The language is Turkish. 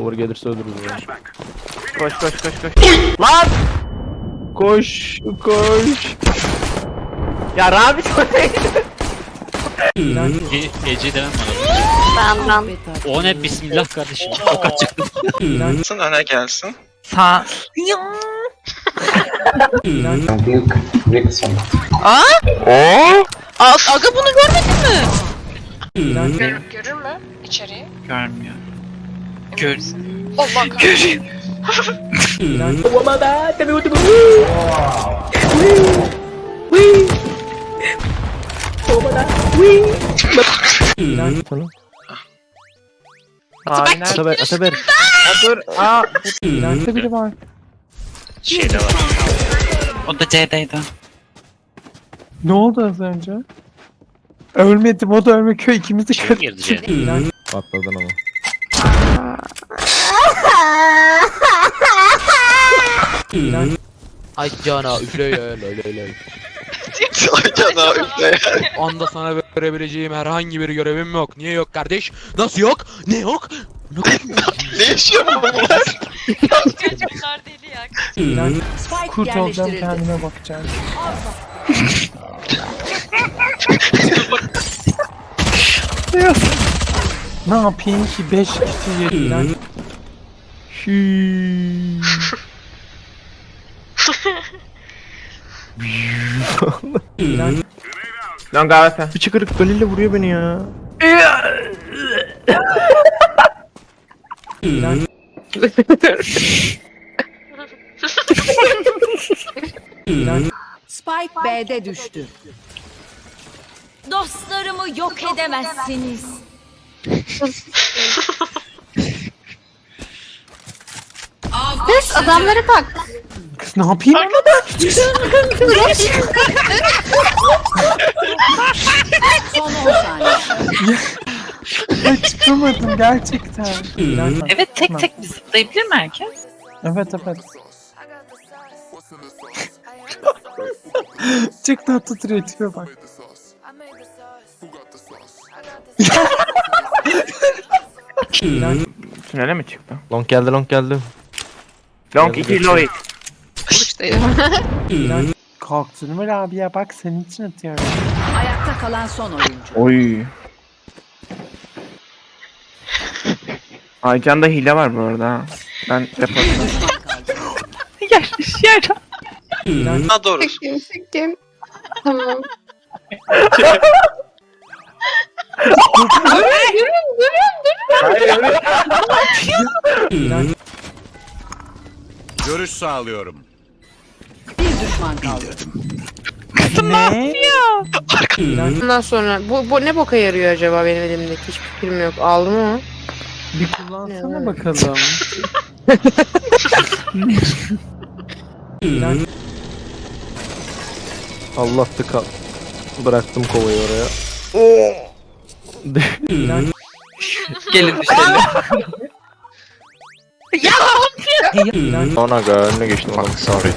Over gelirse öldürürüz ya. Koş koş koş koş. Lan! Koş, koş. Ya Rabi Ge Ece demem bana. Ben ben. O ne bismillah kardeşim. Fakat çıktı. Gelsin öne gelsin. Sağ. Büyük büyük son. Aa, aga bunu görmedin mi? Görür mü içeriği? Görmüyor. Gör. Allah kahretsin. Aynen. Ataber, Ataber. Ya dur. Aa. Nerede biri var? Şeyde var. O da C'deydi. Ne oldu az önce? Ölmedim o da ölmek köy ikimiz de Şey kötü. girdi Ece. Patladın ama. Ay cana üfle lay lay lay. Aycan üfle. Anda sana verebileceğim herhangi bir görevim yok. Niye yok kardeş? Nasıl yok? Ne yok? Ne yaşıyor bu bunlar? Çocuklar deli ya. Kurt olacağım kendime bakacağım. ne yapayım ki 5 kişi yediler. Lan Galatasaray. Bir çıkırık Galil'le vuruyor beni ya. Spike B'de düştü. Dostlarımı yok edemezsiniz. Kız adamlara bak. Kız ne yapayım? Son 10 saniye. Ay çıkamadım gerçekten. Evet tek tek bir zıplayabilir mi herkes? Evet evet. Çok tatlı tipe bak. Tünele mi çıktı? Long geldi, long geldi. Long 2 low Kalktın mı Rabia bak senin için atıyorum. Ayakta kalan son oyuncu. Oy. Aycan'da hile var bu arada. ha. Ben depoda. Yanlış yer. Ha doğru. Sikim sikim. Tamam. Görüş sağlıyorum. Bir düşman kaldı. Ne? Ondan sonra bu, bu ne boka yarıyor acaba benim elimdeki hiç fikrim yok. Aldım mı? Bir kullansana bakalım. Allah tıka. Bıraktım kovayı oraya. Gelin düşelim. Ona ga önüne geçtim. Bak sorry.